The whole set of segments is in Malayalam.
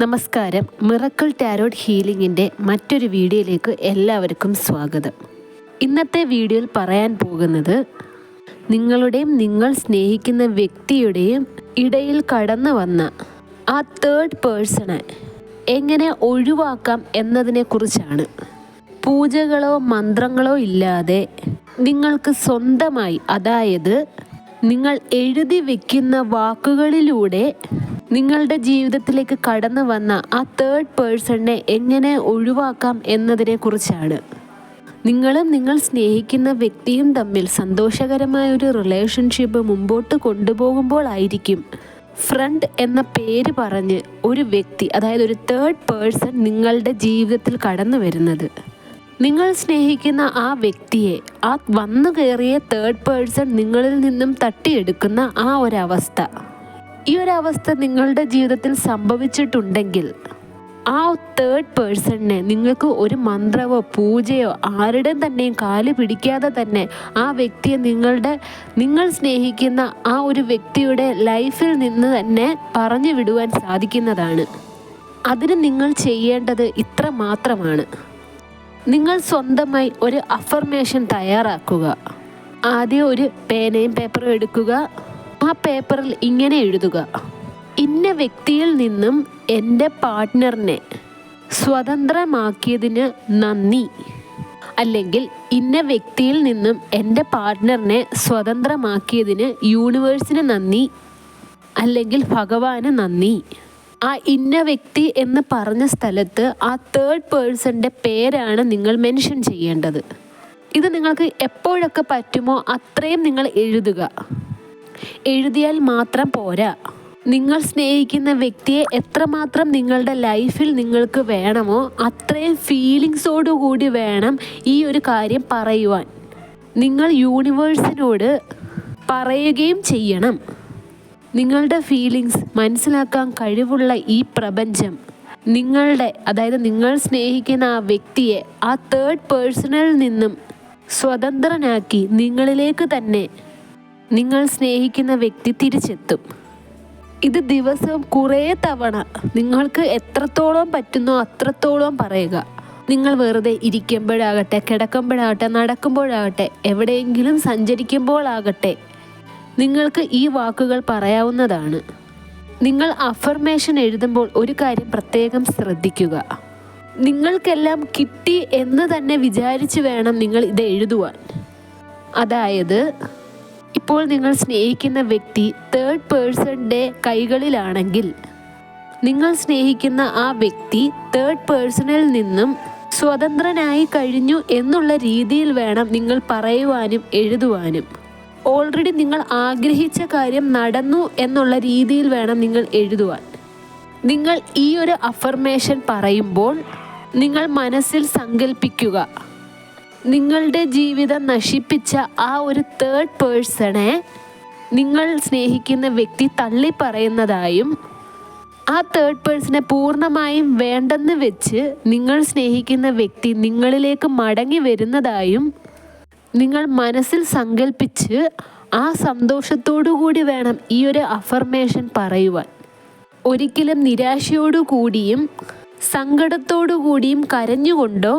നമസ്കാരം. മിറക്കിൾ ടാരോട്ട് ഹീലിംഗിന്റെ മറ്റൊരു വീഡിയോയിലേക്ക് എല്ലാവർക്കും സ്വാഗതം. ഇന്നത്തെ വീഡിയോയിൽ പറയാൻ പോകുന്നത് നിങ്ങളുടെയും നിങ്ങൾ സ്നേഹിക്കുന്ന വ്യക്തിയുടെയും ഇടയിൽ കടന്നു വന്ന ആ തേർഡ് പേഴ്സണെ എങ്ങനെ ഒഴിവാക്കാം എന്നതിനെക്കുറിച്ചാണ് പൂജകളോ മന്ത്രങ്ങളോ ഇല്ലാതെ നിങ്ങൾക്ക് സ്വന്തമായി അതായത് നിങ്ങൾ എഴുതി വെക്കുന്ന വാക്കുകളിലൂടെ നിങ്ങളുടെ ജീവിതത്തിലേക്ക് കടന്നു വന്ന ആ തേർഡ് പേഴ്സണിനെ എങ്ങനെ ഒഴിവാക്കാം എന്നതിനെ കുറിച്ചാണ്. നിങ്ങളും നിങ്ങൾ സ്നേഹിക്കുന്ന വ്യക്തിയും തമ്മിൽ സന്തോഷകരമായ ഒരു റിലേഷൻഷിപ്പ് മുമ്പോട്ട് കൊണ്ടുപോകുമ്പോൾ ആയിരിക്കും. ഫ്രണ്ട് എന്ന പേര് പറഞ്ഞ് ഒരു വ്യക്തി അതായത് ഒരു തേർഡ് പേഴ്സൺ നിങ്ങളുടെ ജീവിതത്തിൽ കടന്നു വരുന്നത്. നിങ്ങൾ സ്നേഹിക്കുന്ന ആ വ്യക്തിയെ ആ വന്നു കയറിയ തേർഡ് പേഴ്സൺ നിങ്ങളിൽ നിന്നും തട്ടിയെടുക്കുന്ന ആ ഒരവസ്ഥ. ഈ ഒരു അവസ്ഥ നിങ്ങളുടെ ജീവിതത്തിൽ സംഭവിച്ചിട്ടുണ്ടെങ്കിൽ ആ തേർഡ് പേഴ്സണിനെ നിങ്ങൾക്ക് ഒരു മന്ത്രവോ പൂജയോ ആരുടെയും തന്നെയും കാൽ പിടിക്കാതെ തന്നെ ആ വ്യക്തിയെ നിങ്ങളുടെ നിങ്ങൾ സ്നേഹിക്കുന്ന ആ ഒരു വ്യക്തിയുടെ ലൈഫിൽ നിന്ന് തന്നെ പറഞ്ഞു വിടുവാൻ സാധിക്കുന്നതാണ്. അതിന് നിങ്ങൾ ചെയ്യേണ്ടത് ഇത്ര മാത്രമാണ്. നിങ്ങൾ സ്വന്തമായി ഒരു അഫർമേഷൻ തയ്യാറാക്കുക. ആദ്യം ഒരു പേനയും പേപ്പറും എടുക്കുക. ആ പേപ്പറിൽ ഇങ്ങനെ എഴുതുക. ഇന്ന വ്യക്തിയിൽ നിന്നും എന്റെ പാർട്ട്ണറിനെ സ്വതന്ത്രമാക്കിയതിന് നന്ദി. അല്ലെങ്കിൽ ഇന്ന വ്യക്തിയിൽ നിന്നും എന്റെ പാർട്ട്ണറിനെ സ്വതന്ത്രമാക്കിയതിന് യൂണിവേഴ്സിന് നന്ദി. അല്ലെങ്കിൽ ഭഗവാന് നന്ദി. ആ ഇന്ന വ്യക്തി എന്ന് പറഞ്ഞ സ്ഥലത്ത് ആ തേർഡ് പേഴ്സന്റെ പേരാണ് നിങ്ങൾ മെൻഷൻ ചെയ്യേണ്ടത്. ഇത് നിങ്ങൾക്ക് എപ്പോഴൊക്കെ പറ്റുമോ അത്രയും നിങ്ങൾ എഴുതുക. എഴുതിയാൽ മാത്രം പോരാ. നിങ്ങൾ സ്നേഹിക്കുന്ന വ്യക്തിയെ എത്രമാത്രം നിങ്ങളുടെ ലൈഫിൽ നിങ്ങൾക്ക് വേണമോ അത്രയും ഫീലിങ്സോടു കൂടി വേണം ഈ ഒരു കാര്യം പറയുവാൻ. നിങ്ങൾ യൂണിവേഴ്സിനോട് പറയുകയും ചെയ്യണം. നിങ്ങളുടെ ഫീലിങ്സ് മനസ്സിലാക്കാൻ കഴിവുള്ള ഈ പ്രപഞ്ചം. നിങ്ങളുടെ അതായത് നിങ്ങൾ സ്നേഹിക്കുന്ന ആ വ്യക്തിയെ ആ തേർഡ് പേഴ്സണിൽ നിന്നും സ്വതന്ത്രനാക്കി നിങ്ങളിലേക്ക് തന്നെ നിങ്ങൾ സ്നേഹിക്കുന്ന വ്യക്തി തിരിച്ചെത്തും. ഇത് ദിവസം കുറേ തവണ നിങ്ങൾക്ക് എത്രത്തോളം പറ്റുന്നോ അത്രത്തോളം പറയുക. നിങ്ങൾ വെറുതെ ഇരിക്കുമ്പോഴാകട്ടെ കിടക്കുമ്പോഴാകട്ടെ നടക്കുമ്പോഴാകട്ടെ എവിടെയെങ്കിലും സഞ്ചരിക്കുമ്പോഴാകട്ടെ നിങ്ങൾക്ക് ഈ വാക്കുകൾ പറയാവുന്നതാണ്. നിങ്ങൾ അഫർമേഷൻ എഴുതുമ്പോൾ ഒരു കാര്യം പ്രത്യേകം ശ്രദ്ധിക്കുക. നിങ്ങൾക്കെല്ലാം കിട്ടി എന്ന് തന്നെ വിചാരിച്ചു വേണം നിങ്ങൾ ഇത് എഴുതുവാൻ. അതായത് ഇപ്പോൾ നിങ്ങൾ സ്നേഹിക്കുന്ന വ്യക്തി തേർഡ് പേഴ്സണിന്റെ കൈകളിലാണെങ്കിൽ നിങ്ങൾ സ്നേഹിക്കുന്ന ആ വ്യക്തി തേർഡ് പേഴ്സണിൽ നിന്നും സ്വതന്ത്രനായി കഴിഞ്ഞു എന്നുള്ള രീതിയിൽ വേണം നിങ്ങൾ പറയുവാനും എഴുതുവാനും. ഓൾറെഡി നിങ്ങൾ ആഗ്രഹിച്ച കാര്യം നടന്നു എന്നുള്ള രീതിയിൽ വേണം നിങ്ങൾ എഴുതുവാൻ. നിങ്ങൾ ഈ ഒരു അഫർമേഷൻ പറയുമ്പോൾ നിങ്ങൾ മനസ്സിൽ സങ്കല്പിക്കുക നിങ്ങളുടെ ജീവിതം നശിപ്പിച്ച ആ ഒരു തേർഡ് പേഴ്സണെ നിങ്ങൾ സ്നേഹിക്കുന്ന വ്യക്തി തള്ളി പറയുന്നതായും ആ തേർഡ് പേഴ്സണെ പൂർണമായും വേണ്ടെന്ന് വെച്ച് നിങ്ങൾ സ്നേഹിക്കുന്ന വ്യക്തി നിങ്ങളിലേക്ക് മടങ്ങി വരുന്നതായും നിങ്ങൾ മനസ്സിൽ സങ്കല്പിച്ച് ആ സന്തോഷത്തോടു കൂടി വേണം ഈ ഒരു അഫർമേഷൻ പറയുവാൻ. ഒരിക്കലും നിരാശയോടു കൂടിയും സങ്കടത്തോടു കൂടിയും കരഞ്ഞുകൊണ്ടോ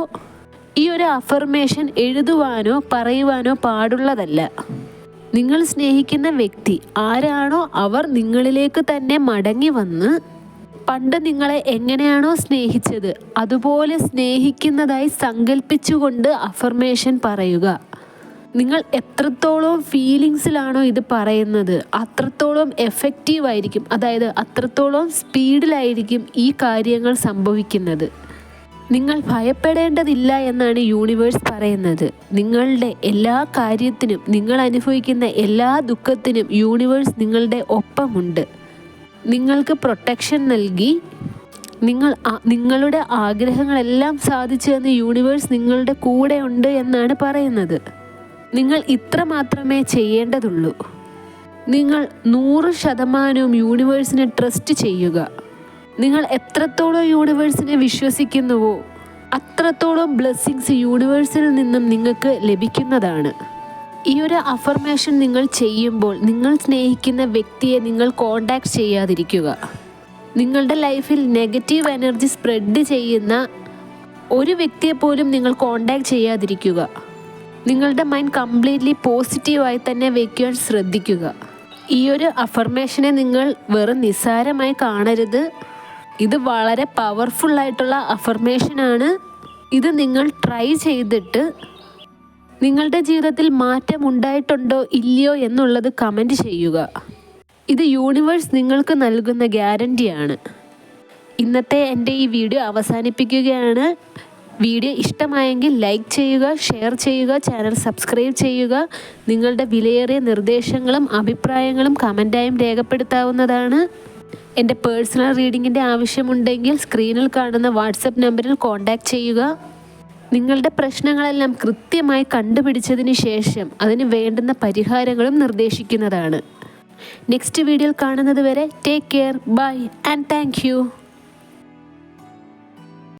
ഈ ഒരു അഫർമേഷൻ എഴുതുവാനോ പറയുവാനോ പാടുള്ളതല്ല. നിങ്ങൾ സ്നേഹിക്കുന്ന വ്യക്തി ആരാണോ അവർ നിങ്ങളിലേക്ക് തന്നെ മടങ്ങി വന്ന് പണ്ട് നിങ്ങളെ എങ്ങനെയാണോ സ്നേഹിച്ചത് അതുപോലെ സ്നേഹിക്കുന്നതായി സങ്കല്പിച്ചുകൊണ്ട് അഫർമേഷൻ പറയുക. നിങ്ങൾ എത്രത്തോളം ഫീലിങ്സിലാണോ ഇത് പറയുന്നത് അത്രത്തോളം എഫക്റ്റീവായിരിക്കും അതായത് അത്രത്തോളം സ്പീഡിലായിരിക്കും ഈ കാര്യങ്ങൾ സംഭവിക്കുന്നത്. നിങ്ങൾ ഭയപ്പെടേണ്ടതില്ല എന്നാണ് യൂണിവേഴ്സ് പറയുന്നത്. നിങ്ങളുടെ എല്ലാ കാര്യത്തിനും നിങ്ങൾ അനുഭവിക്കുന്ന എല്ലാ ദുഃഖത്തിനും യൂണിവേഴ്സ് നിങ്ങളുടെ ഒപ്പമുണ്ട്. നിങ്ങൾക്ക് പ്രൊട്ടക്ഷൻ നൽകി നിങ്ങൾ നിങ്ങളുടെ ആഗ്രഹങ്ങളെല്ലാം സാധിച്ചു എന്ന് യൂണിവേഴ്സ് നിങ്ങളുടെ കൂടെ ഉണ്ട് എന്നാണ് പറയുന്നത്. നിങ്ങൾ ഇത്ര മാത്രമേ ചെയ്യേണ്ടതുള്ളൂ. നിങ്ങൾ നൂറ് ശതമാനവും യൂണിവേഴ്സിനെ ട്രസ്റ്റ് ചെയ്യുക. നിങ്ങൾ എത്രത്തോളം യൂണിവേഴ്സിനെ വിശ്വസിക്കുന്നുവോ അത്രത്തോളം ബ്ലെസ്സിങ്സ് യൂണിവേഴ്സിൽ നിന്നും നിങ്ങൾക്ക് ലഭിക്കുന്നതാണ്. ഈ ഒരു അഫർമേഷൻ നിങ്ങൾ ചെയ്യുമ്പോൾ നിങ്ങൾ സ്നേഹിക്കുന്ന വ്യക്തിയെ നിങ്ങൾ കോണ്ടാക്ട് ചെയ്യാതിരിക്കുക. നിങ്ങളുടെ ലൈഫിൽ നെഗറ്റീവ് എനർജി സ്പ്രെഡ് ചെയ്യുന്ന ഒരു വ്യക്തിയെ പോലും നിങ്ങൾ കോണ്ടാക്ട് ചെയ്യാതിരിക്കുക. നിങ്ങളുടെ മൈൻഡ് കംപ്ലീറ്റ്ലി പോസിറ്റീവായി തന്നെ വയ്ക്കുവാൻ ശ്രദ്ധിക്കുക. ഈ ഒരു അഫർമേഷനെ നിങ്ങൾ വെറും നിസ്സാരമായി കാണരുത്. ഇത് വളരെ പവർഫുൾ ആയിട്ടുള്ള അഫർമേഷനാണ് ഇത് നിങ്ങൾ ട്രൈ ചെയ്തിട്ട് നിങ്ങളുടെ ജീവിതത്തിൽ മാറ്റം ഉണ്ടായിട്ടുണ്ടോ ഇല്ലയോ എന്നുള്ളത് കമന്റ് ചെയ്യുക. ഇത് യൂണിവേഴ്സ് നിങ്ങൾക്ക് നൽകുന്ന ഗ്യാരന്റിയാണ് ഇന്നത്തെ എന്റെ ഈ വീഡിയോ അവസാനിപ്പിക്കുകയാണ്. വീഡിയോ ഇഷ്ടമായെങ്കിൽ ലൈക്ക് ചെയ്യുക ഷെയർ ചെയ്യുക ചാനൽ സബ്സ്ക്രൈബ് ചെയ്യുക. നിങ്ങളുടെ വിലയേറിയ നിർദ്ദേശങ്ങളും അഭിപ്രായങ്ങളും കമന്റായും രേഖപ്പെടുത്താവുന്നതാണ്. എന്റെ പേഴ്സണൽ റീഡിങ്ങിന്റെ ആവശ്യമുണ്ടെങ്കിൽ സ്ക്രീനിൽ കാണുന്ന വാട്സപ്പ് നമ്പറിൽ കോൺടാക്റ്റ് ചെയ്യുക. നിങ്ങളുടെ പ്രശ്നങ്ങളെല്ലാം കൃത്യമായി കണ്ടുപിടിച്ചതിന് ശേഷം അതിന് വേണ്ടുന്ന പരിഹാരങ്ങളും നിർദ്ദേശിക്കുന്നതാണ്. നെക്സ്റ്റ് വീഡിയോയിൽ കാണുന്നത് വരെ take care bye and thank